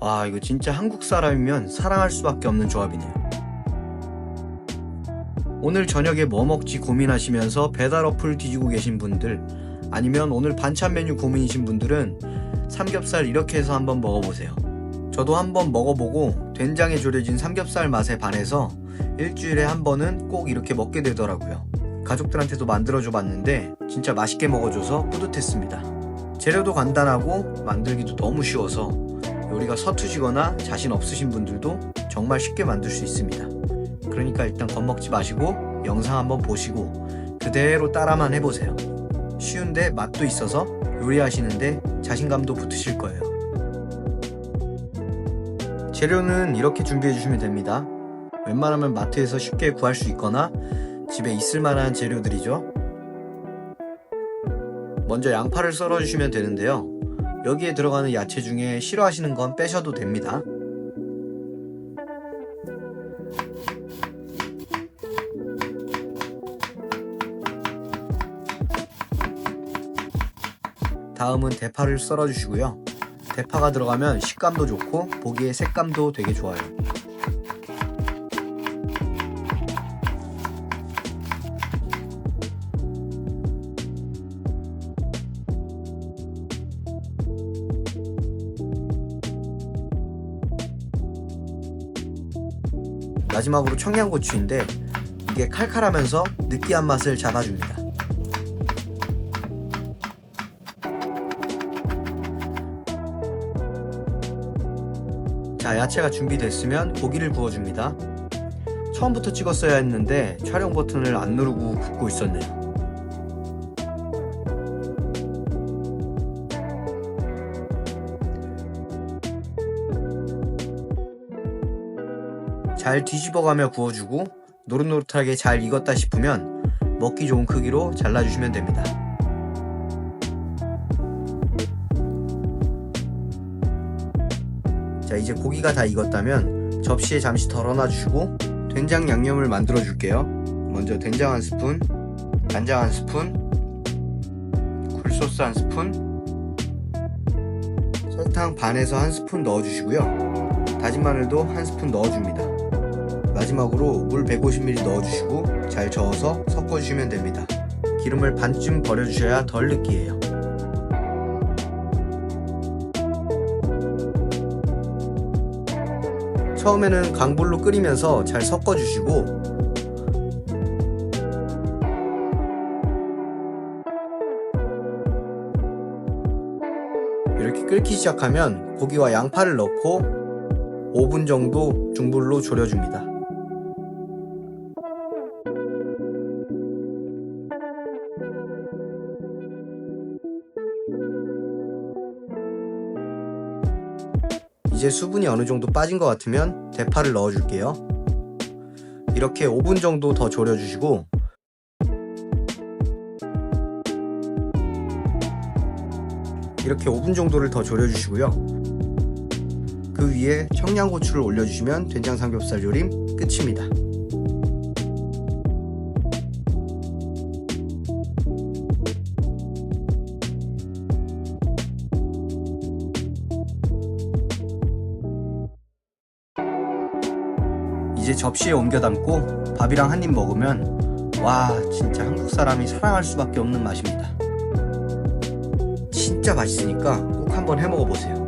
와 이거 진짜 한국 사람이면 사랑할 수밖에 없는 조합이네요. 오늘 저녁에 뭐 먹지 고민하시면서 배달 어플 뒤지고 계신 분들 아니면 오늘 반찬 메뉴 고민이신 분들은 삼겹살 이렇게 해서 한번 먹어보세요. 저도 한번 먹어보고 된장에 졸여진 삼겹살 맛에 반해서 일주일에 한 번은 꼭 이렇게 먹게 되더라고요. 가족들한테도 만들어줘 봤는데 진짜 맛있게 먹어줘서 뿌듯했습니다. 재료도 간단하고 만들기도 너무 쉬워서 요리가 서투시거나 자신 없으신 분들도 정말 쉽게 만들 수 있습니다. 그러니까 일단 겁먹지 마시고 영상 한번 보시고 그대로 따라만 해보세요. 쉬운데 맛도 있어서 요리하시는데 자신감도 붙으실 거예요. 재료는 이렇게 준비해 주시면 됩니다. 웬만하면 마트에서 쉽게 구할 수 있거나 집에 있을 만한 재료들이죠. 먼저 양파를 썰어 주시면 되는데요. 여기에 들어가는 야채 중에 싫어하시는 건 빼셔도 됩니다. 다음은 대파를 썰어 주시고요. 대파가 들어가면 식감도 좋고 보기에 색감도 되게 좋아요. 마지막으로 청양고추인데 이게 칼칼하면서 느끼한 맛을 잡아줍니다. 자, 야채가 준비됐으면 고기를 구워줍니다. 처음부터 찍었어야 했는데 촬영 버튼을 안 누르고 굽고 있었네요. 잘 뒤집어가며 구워주고 노릇노릇하게 잘 익었다 싶으면 먹기 좋은 크기로 잘라주시면 됩니다. 자 이제 고기가 다 익었다면 접시에 잠시 덜어놔 주시고 된장 양념을 만들어 줄게요. 먼저 된장 한 스푼 간장 한 스푼 굴소스 한 스푼 설탕 반에서 한 스푼 넣어 주시고요. 다진 마늘도 한 스푼 넣어 줍니다 마지막으로 물 150ml 넣어 주시고 잘 저어서 섞어 주시면 됩니다 기름을 반쯤 버려 주셔야 덜 느끼해요 처음에는 강불로 끓이면서 잘 섞어주시고 이렇게 끓기 시작하면 고기와 양파를 넣고 5분 정도 중불로 졸여줍니다. 이제 수분이 어느 정도 빠진 것 같으면 대파를 넣어줄게요. 이렇게 5분 정도 더 졸여주시고 이렇게 5분 정도를 더 졸여주시고요. 그 위에 청양고추를 올려주시면 된장 삼겹살 요림 끝입니다. 이제 접시에 옮겨 담고 밥이랑 한 입 먹으면 와 진짜 한국 사람이 사랑할 수밖에 없는 맛입니다. 진짜 맛있으니까 꼭 한번 해 먹어보세요.